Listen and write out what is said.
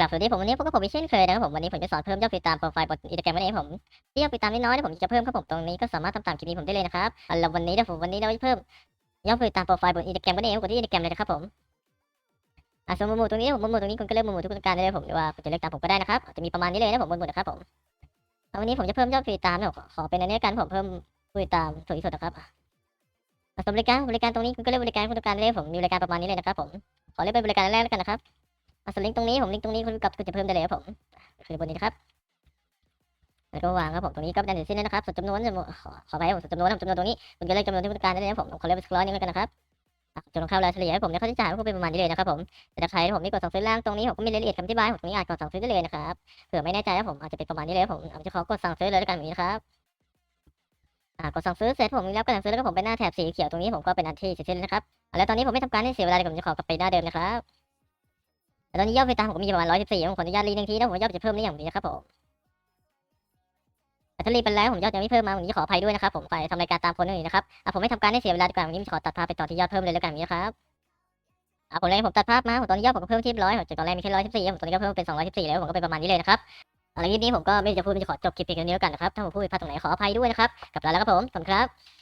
กลับสวัสดีผมวันนี้พวกกับผมอีกเช่นเคยนะครับผมวันนี้ผมจะสอนเพิ่มยอดติดตามโปรไฟล์บนอินสตาแกรมนั่นเองผมที่ยอดติดตามน้อยๆนี่ยผมจะเพิ่มครับผมตรงนี้ก็สามารถทำตามคลิปนี้ผมได้เลยนะครับอะแล้ววันนี้นะผมวันนี้เราจะเพิ่มยอดติดตามโปรไฟล์บนอินสตาแกรมนั่นเองกดที่อินสตาแกรมเลยนะครับผมอะส่วนหมวดตรงนี้ผมหมวดตรงนี้คุณก็เลือกหมวดที่คุณต้องการได้เลยผมหรือว่าคุณจะเลือกตามผมก็ได้นะครับจะมีประมาณนี้เลยนะผมหมวดนะครับผมวันนี้ผมจะเพิ่มยอดติดตามนี่ยขอเป็นอันนี้กันผมเพิ่มผู้ติดตามสูงที่สุดนะครับอะส่วนบริการบริการตรงนี้คุณก็เลือกบริการคุณต้องการได้เลยผมมีบริการประมาณนี้เลยนะครับผมขอเลือกเป็นบริการแรกแล้วกันนะครับ ส่วนลิงก์ตรงนี้ผมลิงก์ตรงนี้คุณกับคุณจะเพิ่มได้เลยครับผมคือบนนี้นะครับแล้วก็วางครับผมตรงนี้ก็เป็นเสร็จสิ้นแล้วนะครับส่วนจำนวนขอขอไปผมส่วนจำนวนนะจำนวนตรงนี้คุณก็เลือกจำนวนที่คุณต้องการได้เลยนะผมผมขอเลือกเป็นสครอลนี่แล้กันนะครับจำนวนค่าเวลาเฉลี่ยให้ผมเนี่ยค่าใช้จ่ายก็เป็นประมาณนี้เลยนะครับผมแต่ถ้าใครผมนี่กดสั่งซื้อล่างตรงนี้ผมก็มีรายละเอียดคำอธิบายผมตรงนี้อาจกดสั่งซื้อได้เลยนะครับเผื่อไม่แน่ใจนะผมอาจจะเป็นประมาณนี้เลยผมอาจจะขอกดสั่งซื้อเลยแล้วกันแบบนี้ครับกดสั่งซื้อเสร็จผมรับการสั่งซื้อแล้วก็ผมไปหน้าแถบสีเขียวตรงนี้ผมก็เป็นอันที่เสร็จสิ้นแล้วนะครับแล้วตอนนี้ผมไม่ทำการให้เสียเวลาเลยผมจะขอกลับไปหน้าเดิมนะครับ แต่ตอนนี้ยอดไปตามผมก็มีประมาณ114ผมขออนุญาตรีหนึ่งทีนะผมยอดจะเพิ่มนี่อย่างนี้นะครับผมแต่ถ้ารีไปแล้วผมยอดยังไม่เพิ่มมาผมจะขออภัยด้วยนะครับผมไปทำรายการตามคนอื่นนะครับอะผมไม่ทำการให้เสียเวลาดีกว่าวันนี้ผมจะขอตัดภาพไปต่อที่ยอดเพิ่มเลยแล้วกันนี้นะครับอะผมเลยผมตัดภาพมาผมตอนนี้ยอดผมก็เพิ่มที่ร้อยจากตอนแรกมีแค่ร้อยสิบสี่ผมตอนนี้ก็เพิ่มเป็นสองร้อยสิบสี่แล้วผมก็เป็นประมาณนี้เลยนะครับอะไรคลิปนี้ผมก็ไม่จะพูดไม่จะขอจบคลิปเพียงเท่านี้แล้วกันนะครับถ้าผมพูดผิดพลาดตรงไหนขออภัยด้วยนะครับกลับล้วแล้วครับผมสวัสดีครับ